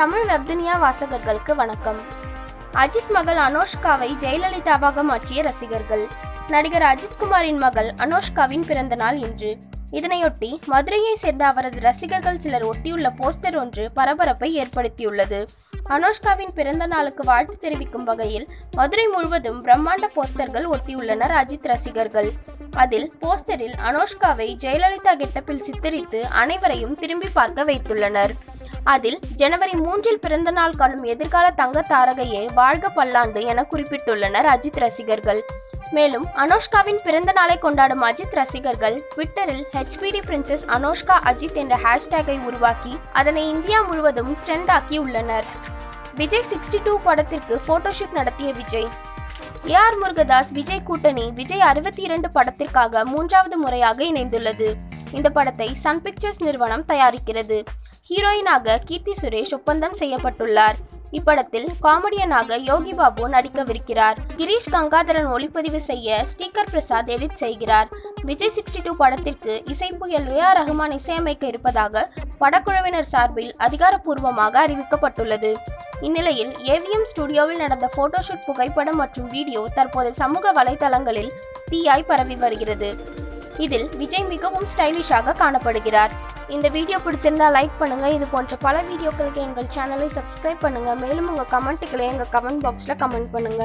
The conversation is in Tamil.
தமிழ் வெப்துனியா வாசகர்களுக்கு வணக்கம். அஜித் மகள் அனோஷ்காவை ஜெயலலிதாவாக மாற்றிய ரசிகர்கள். நடிகர் அஜித்குமாரின் மகள் அனோஷ்காவின் பிறந்த நாள் இன்று. இதனையொட்டி மதுரையை சேர்ந்த அவரது ரசிகர்கள் சிலர் ஒட்டியுள்ள போஸ்டர் ஒன்று பரபரப்பை ஏற்படுத்தியுள்ளது. அனோஷ்காவின் பிறந்த நாளுக்கு வாழ்த்து தெரிவிக்கும் வகையில் மதுரை முழுவதும் பிரம்மாண்ட போஸ்டர்கள் ஒட்டியுள்ளனர் அஜித் ரசிகர்கள். அதில் போஸ்டரில் அனோஷ்காவை ஜெயலலிதா கெட்டப்பில் சித்தரித்து அனைவரையும் திரும்பி பார்க்க வைத்துள்ளனர். அதில் ஜனவரி மூன்றில் பிறந்த நாள் காணும் எதிர்கால தங்க தாரகையே வாழ்க பல்லாண்டு என குறிப்பிட்டுள்ளனர் அஜித் ரசிகர்கள். மேலும் அனோஷ்காவின் பிறந்த நாளை கொண்டாடும் அஜித் ரசிகர்கள் ட்விட்டரில் ஹெச்பிடி பிரின்சஸ் அனோஷ்கா அஜித் என்ற ஹேஷ்டேகை உருவாக்கி அதனை இந்தியா முழுவதும் ட்ரெண்ட் ஆக்கி உள்ளனர். விஜய் சிக்ஸ்டி டூ படத்திற்கு போட்டோஷூட் நடத்திய விஜய். ஏ ஆர் முருகதாஸ் விஜய் கூட்டணி விஜய் அறுபத்தி இரண்டு படத்திற்காக மூன்றாவது முறையாக இணைந்துள்ளது. இந்த படத்தை சன் பிக்சர்ஸ் நிறுவனம் தயாரிக்கிறது. ஹீரோயினாக கீர்த்தி சுரேஷ் ஒப்பந்தம் செய்யப்பட்டுள்ளார். இப்படத்தில் காமெடியனாக யோகி பாபு நடிக்கவிருக்கிறார். கிரீஷ் கங்காதரன் ஒளிப்பதிவு செய்ய ஸ்ரீகர் பிரசாத் எடிட் செய்கிறார். விஜய் சிக்ஸ்டி டூ படத்திற்கு இசைப்புயல் ஏ ஆர் ரஹ்மான் இசையமைக்க இருப்பதாக படக்குழுவினர் சார்பில் அதிகாரப்பூர்வமாக அறிவிக்கப்பட்டுள்ளது. இந்நிலையில் ஏவிஎம் ஸ்டுடியோவில் நடந்த போட்டோஷூட் புகைப்படம் மற்றும் வீடியோ தற்போது சமூக வலைதளங்களில் தீயாய் பரவி வருகிறது. இதில் விஜய் மிகவும் ஸ்டைலிஷாக காணப்படுகிறார். இந்த வீடியோ பிடிச்சிருந்தா லைக் பண்ணுங்க. இது போன்ற பல வீடியோக்களுக்கு எங்கள் சேனலை சப்ஸ்கிரைப் பண்ணுங்க. மேலும் உங்க கமெண்ட்டுகளை எங்க கமெண்ட் பாக்ஸ்ல கமெண்ட் பண்ணுங்க.